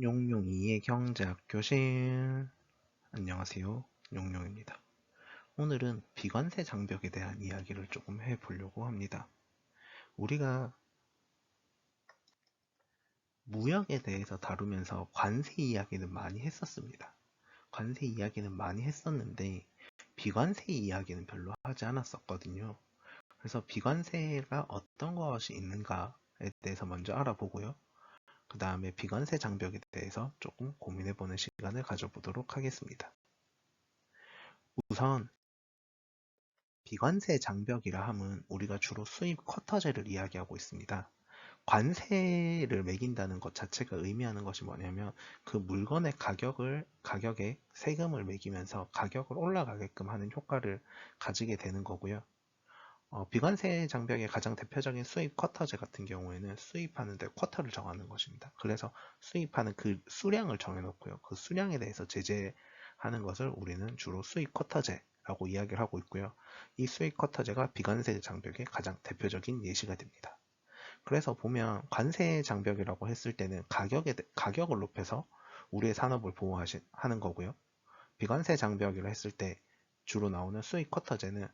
용용이의 경제학 교실. 안녕하세요. 용용입니다. 오늘은 비관세 장벽에 대한 이야기를 조금 해보려고 합니다. 우리가 무역에 대해서 다루면서 관세 이야기는 많이 했었습니다. 관세 이야기는 많이 했었는데 비관세 이야기는 별로 하지 않았었거든요. 그래서 비관세가 어떤 것이 있는가에 대해서 먼저 알아보고요 그 다음에 비관세 장벽에 대해서 조금 고민해 보는 시간을 가져보도록 하겠습니다. 우선 비관세 장벽이라 함은 우리가 주로 수입 쿼터제를 이야기하고 있습니다. 관세를 매긴다는 것 자체가 의미하는 것이 뭐냐면 그 물건의 가격을 가격에 세금을 매기면서 가격을 올라가게끔 하는 효과를 가지게 되는 거고요. 어, 비관세 장벽의 가장 대표적인 수입 쿼터제 같은 경우에는 수입하는데 쿼터를 정하는 것입니다. 그래서 수입하는 그 수량을 정해놓고요. 그 수량에 대해서 제재하는 것을 우리는 주로 수입 쿼터제라고 이야기를 하고 있고요. 이 수입 쿼터제가 비관세 장벽의 가장 대표적인 예시가 됩니다. 그래서 보면 관세 장벽이라고 했을 때는 가격에, 가격을 높여서 우리의 산업을 보호하는 거고요. 비관세 장벽이라 했을 때 주로 나오는 수입 쿼터제는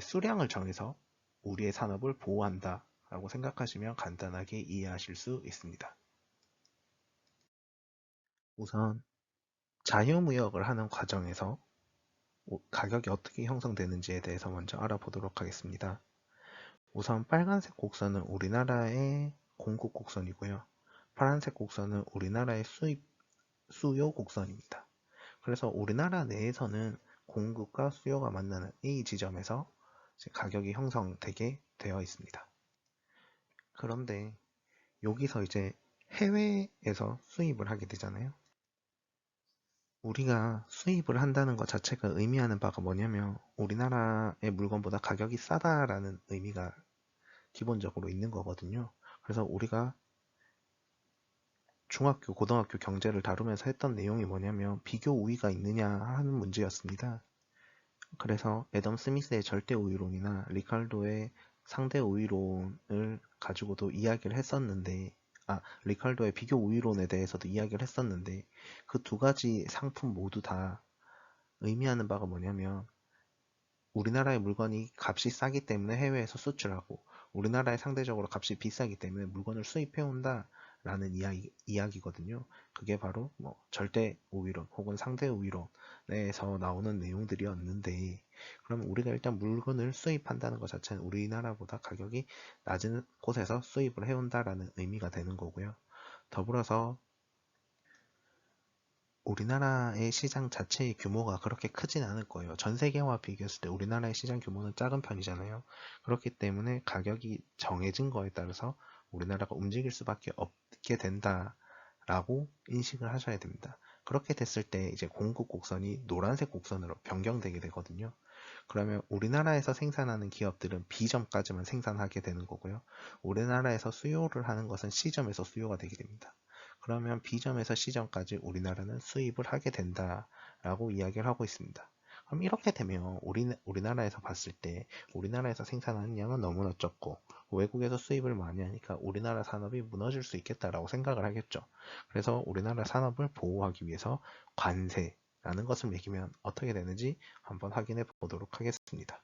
수량을 정해서 우리의 산업을 보호한다 라고 생각하시면 간단하게 이해하실 수 있습니다. 우선 자유무역을 하는 과정에서 가격이 어떻게 형성되는지에 대해서 먼저 알아보도록 하겠습니다. 우선 빨간색 곡선은 우리나라의 공급 곡선이고요. 파란색 곡선은 우리나라의 수입 수요 곡선입니다. 그래서 우리나라 내에서는 공급과 수요가 만나는 이 지점에서 가격이 형성되게 되어 있습니다. 그런데 여기서 이제 해외에서 수입을 하게 되잖아요. 우리가 수입을 한다는 것 자체가 의미하는 바가 뭐냐면 우리나라의 물건보다 가격이 싸다라는 의미가 기본적으로 있는 거거든요. 그래서 우리가 중학교, 고등학교 경제를 다루면서 했던 내용이 뭐냐면 비교 우위가 있느냐 하는 문제였습니다. 그래서 애덤 스미스의 절대 우위론이나 리칼도의 상대 우위론을 가지고도 이야기를 했었는데 아 리칼도의 비교 우위론에 대해서도 이야기를 했었는데 그 두 가지 상품 모두 다 의미하는 바가 뭐냐면 우리나라의 물건이 값이 싸기 때문에 해외에서 수출하고 우리나라에 상대적으로 값이 비싸기 때문에 물건을 수입해 온다 라는 이야기, 이야기거든요. 그게 바로 뭐 절대 우위론 혹은 상대 우위론에서 나오는 내용들이었는데 그러면 우리가 일단 물건을 수입한다는 것 자체는 우리나라보다 가격이 낮은 곳에서 수입을 해온다라는 의미가 되는 거고요. 더불어서 우리나라의 시장 자체의 규모가 그렇게 크진 않을 거예요. 전 세계와 비교했을 때 우리나라의 시장 규모는 작은 편이잖아요. 그렇기 때문에 가격이 정해진 거에 따라서 우리나라가 움직일 수밖에 없게 된다라고 인식을 하셔야 됩니다. 그렇게 됐을 때 이제 공급 곡선이 노란색 곡선으로 변경되게 되거든요. 그러면 우리나라에서 생산하는 기업들은 B점까지만 생산하게 되는 거고요. 우리나라에서 수요를 하는 것은 C점에서 수요가 되게 됩니다. 그러면 B점에서 C점까지 우리나라는 수입을 하게 된다라고 이야기를 하고 있습니다. 그럼 이렇게 되면 우리, 우리나라에서 봤을 때 우리나라에서 생산하는 양은 너무나 적고 외국에서 수입을 많이 하니까 우리나라 산업이 무너질 수 있겠다라고 생각을 하겠죠. 그래서 우리나라 산업을 보호하기 위해서 관세라는 것을 매기면 어떻게 되는지 한번 확인해 보도록 하겠습니다.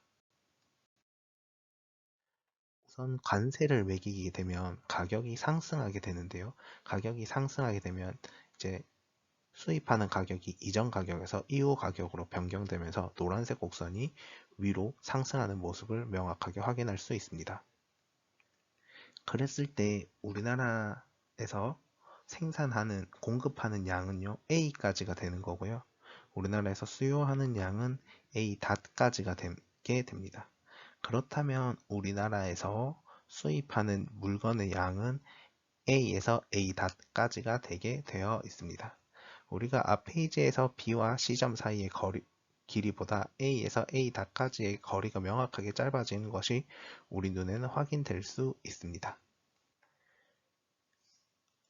우선 관세를 매기게 되면 가격이 상승하게 되는데요. 가격이 상승하게 되면 이제 수입하는 가격이 이전 가격에서 이후 가격으로 변경되면서 노란색 곡선이 위로 상승하는 모습을 명확하게 확인할 수 있습니다. 그랬을 때 우리나라에서 생산하는 공급하는 양은요 A까지가 되는 거고요. 우리나라에서 수요하는 양은 A.까지가 되게 됩니다. 그렇다면 우리나라에서 수입하는 물건의 양은 A에서 A.까지가 되게 되어 있습니다. 우리가 앞 페이지에서 B와 C점 사이의 거리, 길이보다 A에서 A.까지의 거리가 명확하게 짧아지는 것이 우리 눈에는 확인될 수 있습니다.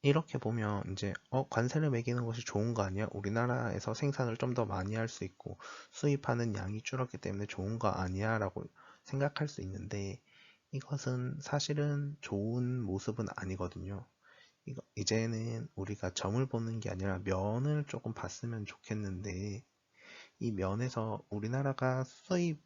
이렇게 보면 이제 어 관세를 매기는 것이 좋은 거 아니야? 우리나라에서 생산을 좀 더 많이 할 수 있고 수입하는 양이 줄었기 때문에 좋은 거 아니야? 라고 생각할 수 있는데 이것은 사실은 좋은 모습은 아니거든요. 이제는 우리가 점을 보는 게 아니라 면을 조금 봤으면 좋겠는데 이 면에서 우리나라가 수입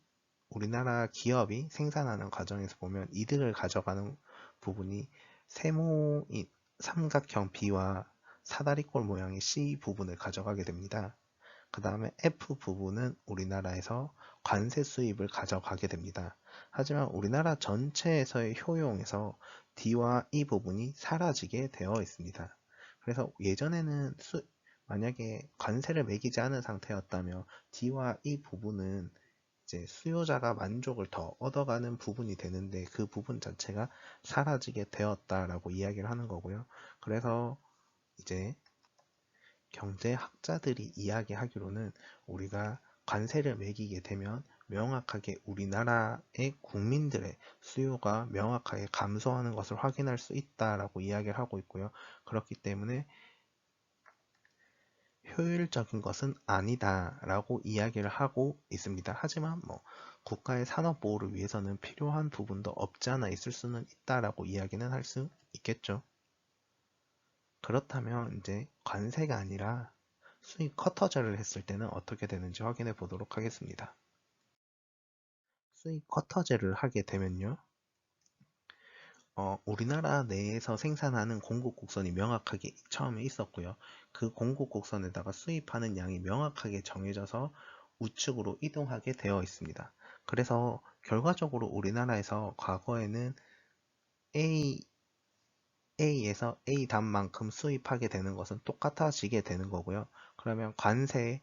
우리나라 기업이 생산하는 과정에서 보면 이득을 가져가는 부분이 세모인 삼각형 B와 사다리꼴 모양의 C 부분을 가져가게 됩니다. 그 다음에 F 부분은 우리나라에서 관세 수입을 가져가게 됩니다. 하지만 우리나라 전체에서의 효용에서 D와 E 부분이 사라지게 되어 있습니다. 그래서 예전에는 수, 만약에 관세를 매기지 않은 상태였다면 D와 E 부분은 이제 수요자가 만족을 더 얻어가는 부분이 되는데 그 부분 자체가 사라지게 되었다라고 이야기를 하는 거고요. 그래서 이제 경제학자들이 이야기하기로는 우리가 관세를 매기게 되면 명확하게 우리나라의 국민들의 수요가 명확하게 감소하는 것을 확인할 수 있다라고 이야기를 하고 있고요. 그렇기 때문에 효율적인 것은 아니다라고 이야기를 하고 있습니다. 하지만 뭐 국가의 산업 보호를 위해서는 필요한 부분도 없지 않아 있을 수는 있다라고 이야기는 할 수 있겠죠. 그렇다면 이제 관세가 아니라 수익 커터제를 했을 때는 어떻게 되는지 확인해 보도록 하겠습니다. 수익 커터제를 하게 되면요. 어, 우리나라 내에서 생산하는 공급 곡선이 명확하게 처음에 있었고요. 그 공급 곡선에다가 수입하는 양이 명확하게 정해져서 우측으로 이동하게 되어 있습니다. 그래서 결과적으로 우리나라에서 과거에는 A, A에서 A 단만큼 수입하게 되는 것은 똑같아지게 되는 거고요. 그러면 관세를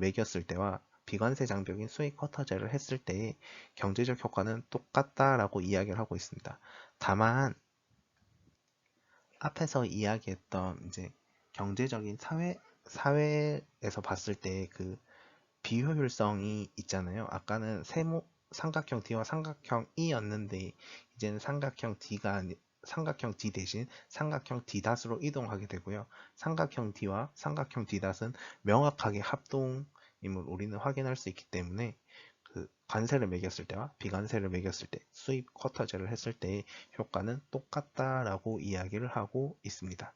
매겼을 때와 비관세 장벽인 수익 커터제를 했을 때의 경제적 효과는 똑같다라고 이야기를 하고 있습니다. 다만 앞에서 이야기했던 이제 경제적인 사회 사회에서 봤을 때 그 비효율성이 있잖아요. 아까는 세모 삼각형 D와 삼각형 E였는데 이제는 삼각형 D가 삼각형 D 대신 삼각형 D 닷으로 이동하게 되고요. 삼각형 D와 삼각형 D 닷은 명확하게 합동임을 우리는 확인할 수 있기 때문에 그 관세를 매겼을 때와 비관세를 매겼을 때 수입 쿼터제를 했을 때의 효과는 똑같다라고 이야기를 하고 있습니다.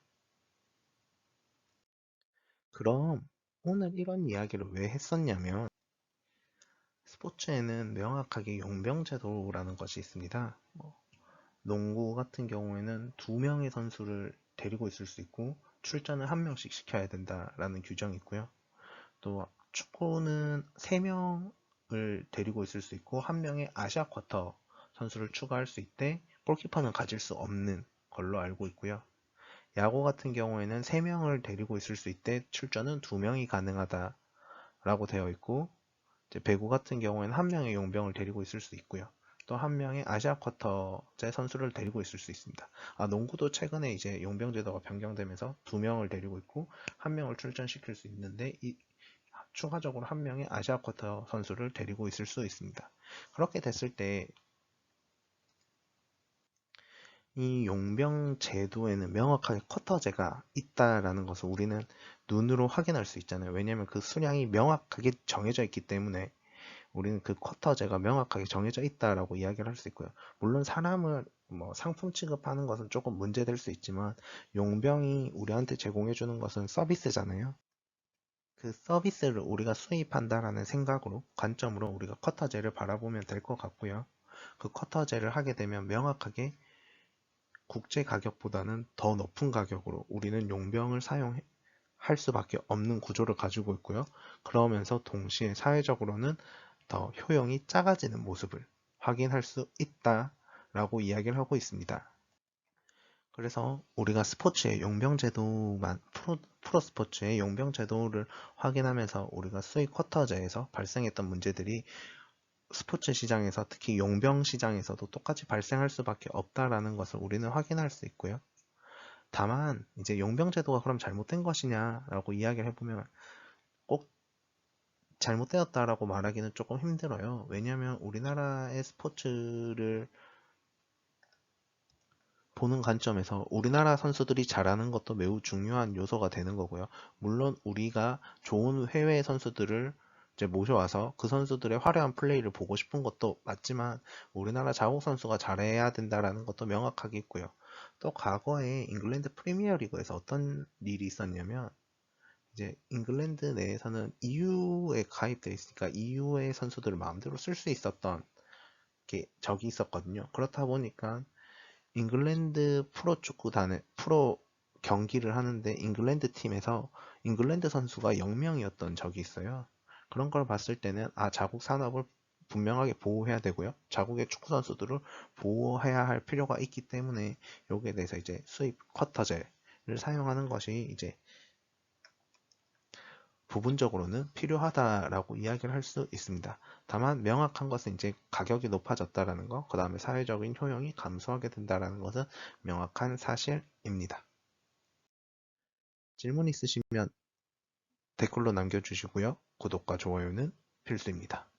그럼 오늘 이런 이야기를 왜 했었냐면 스포츠에는 명확하게 용병제도라는 것이 있습니다. 뭐 농구 같은 경우에는 두 명의 선수를 데리고 있을 수 있고 출전을 한 명씩 시켜야 된다라는 규정이 있고요. 또 축구는 세 명을 데리고 있을 수 있고 한 명의 아시아 쿼터 선수를 추가할 수 있대 골키퍼는 가질 수 없는 걸로 알고 있고요. 야구 같은 경우에는 3명을 데리고 있을 수 있대 출전은 2명이 가능하다 라고 되어 있고 배구 같은 경우에는 한 명의 용병을 데리고 있을 수 있고요. 또 한 명의 아시아 쿼터제 선수를 데리고 있을 수 있습니다. 아, 농구도 최근에 이제 용병 제도가 변경되면서 두 명을 데리고 있고 한 명을 출전시킬 수 있는데 이 추가적으로 한 명의 아시아 쿼터 선수를 데리고 있을 수 있습니다. 그렇게 됐을 때 이 용병 제도에는 명확하게 쿼터제가 있다라는 것을 우리는 눈으로 확인할 수 있잖아요. 왜냐하면 그 수량이 명확하게 정해져 있기 때문에 우리는 그 쿼터제가 명확하게 정해져 있다라고 이야기를 할 수 있고요. 물론 사람을 뭐 상품 취급하는 것은 조금 문제될 수 있지만 용병이 우리한테 제공해 주는 것은 서비스잖아요. 그 서비스를 우리가 수입한다라는 생각으로 관점으로 우리가 쿼터제를 바라보면 될 것 같고요. 그 쿼터제를 하게 되면 명확하게 국제 가격보다는 더 높은 가격으로 우리는 용병을 사용할 수밖에 없는 구조를 가지고 있고요. 그러면서 동시에 사회적으로는 더 효용이 작아지는 모습을 확인할 수 있다 라고 이야기를 하고 있습니다. 그래서 우리가 스포츠의 용병제도만 프로, 프로 스포츠의 용병제도를 확인하면서 우리가 수익 쿼터제에서 발생했던 문제들이 스포츠 시장에서 특히 용병 시장에서도 똑같이 발생할 수밖에 없다라는 것을 우리는 확인할 수 있고요. 다만 이제 용병 제도가 그럼 잘못된 것이냐라고 이야기를 해보면 꼭 잘못되었다라고 말하기는 조금 힘들어요. 왜냐하면 우리나라의 스포츠를 보는 관점에서 우리나라 선수들이 잘하는 것도 매우 중요한 요소가 되는 거고요. 물론 우리가 좋은 해외 선수들을 모셔와서 그 선수들의 화려한 플레이를 보고 싶은 것도 맞지만 우리나라 자국 선수가 잘해야 된다라는 것도 명확하게 있고요. 또 과거에 잉글랜드 프리미어 리그에서 어떤 일이 있었냐면 이제 잉글랜드 내에서는 EU에 가입되어 있으니까 EU의 선수들을 마음대로 쓸 수 있었던 게 적이 있었거든요. 그렇다 보니까 잉글랜드 프로 축구단의 프로 경기를 하는데 잉글랜드 팀에서 잉글랜드 선수가 0명이었던 적이 있어요. 그런 걸 봤을 때는 아 자국 산업을 분명하게 보호해야 되고요. 자국의 축구 선수들을 보호해야 할 필요가 있기 때문에 여기에 대해서 이제 수입 쿼터제를 사용하는 것이 이제 부분적으로는 필요하다라고 이야기를 할 수 있습니다. 다만 명확한 것은 이제 가격이 높아졌다라는 거, 그 다음에 사회적인 효용이 감소하게 된다라는 것은 명확한 사실입니다. 질문 있으시면 댓글로 남겨주시고요. 구독과 좋아요는 필수입니다.